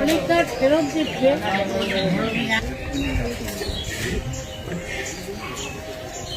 অনেকটা ফেরত দিচ্ছে।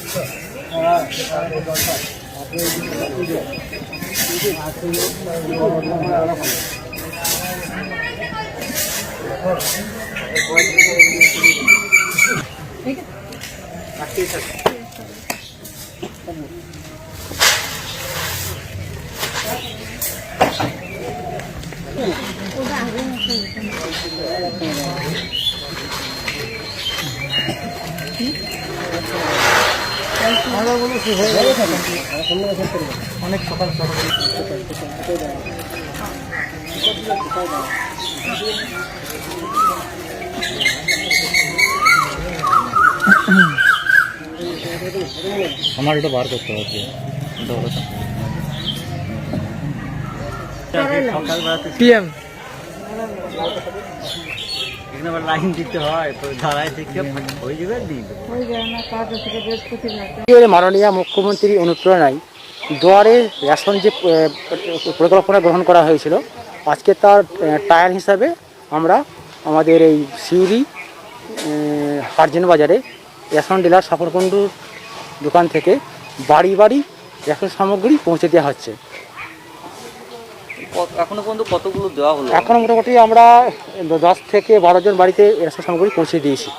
Udah, udah. অনেক সকাল সকাল আমার এটা বার করতে হবে। পিএম এখানে আবার লাইন দিতে হয় তো থেকে হয়ে যাবে দিন। মাননীয় মুখ্যমন্ত্রীর অনুপ্রেরণায় দুয়ারে রেশন যে পরিকল্পনা গ্রহণ করা হয়েছিল আজকে তার টায়ার হিসাবে আমরা আমাদের এই সিউড়ি হারজেন বাজারে রেশন ডিলার সাফরকুণ্ডুর দোকান থেকে বাড়ি বাড়ি রেশন সামগ্রী পৌঁছে দেওয়া হচ্ছে। এখনও পর্যন্ত কতগুলো দেওয়া হলো? এখন মোটামুটি আমরা দশ থেকে বারো জন বাড়িতে রেশন সামগ্রী পৌঁছে দিয়েছি।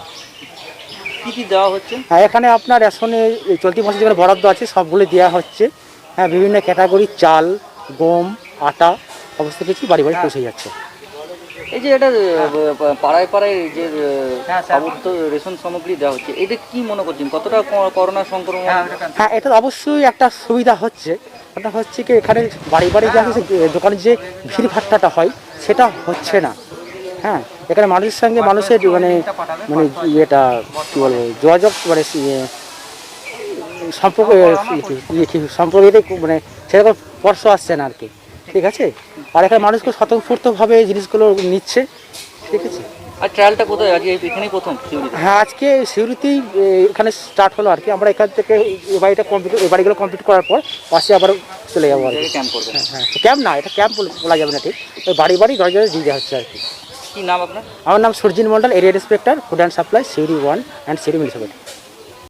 কি কি দেওয়া হচ্ছে? আর এখানে আপনার রেশনে চলতি মাসে যেখানে বরাদ্দ আছে সবগুলো দেওয়া হচ্ছে। হ্যাঁ বিভিন্ন ক্যাটাগরি চাল গম আটা সমস্ত কিছু বাড়ি বাড়ি পৌঁছে যাচ্ছে। এই যে এটা পাড়ায় পাড়ায় যে আবদ্ধ রেশন সামগ্রী দেওয়া হচ্ছে এটা কি মনে করছেন? কতটা করোনা সংক্রমণ? হ্যাঁ এটা অবশ্যই একটা সুবিধা হচ্ছে। ওটা হচ্ছে কি, এখানে বাড়ি বাড়ি যে দোকানে যে ভিড় ভাট্টাটা হয়, সেটা হচ্ছে না। হ্যাঁ এখানে মানুষের সঙ্গে মানুষের মানে মানে ইয়েটা, কী বলব, যোগাযোগ মানে সম্পর্ক ইয়ে মানে সেরকম স্পর্শ আসছে না আর কি। ঠিক আছে? আর এখানে মানুষকে স্বতঃস্ফূর্তভাবে এই জিনিসগুলো নিচ্ছে। আছে আর ট্রায়ালটা কোথায়? আজকে এখানেই প্রথম সিউড়িতে? হ্যাঁ আজকে সিউড়িতেই এখানে স্টার্ট হলো আর কি। আমরা এখান থেকে এ বাড়িটা কমপ্লিট এ বাড়িগুলো কমপ্লিট করার পর পাশে আবার চলে যাব আর কি। ক্যাম্প করবেন হ্যাঁ ক্যাম্প না এটা ক্যাম্প বলা যাবে না ঠিক। ওই বাড়ি বাড়ি দরজা দিয়ে হচ্ছে আর কি। কী নাম আপনার? আমার নাম Surjin Mondal area inspector food and supply Suri one and Suri municipality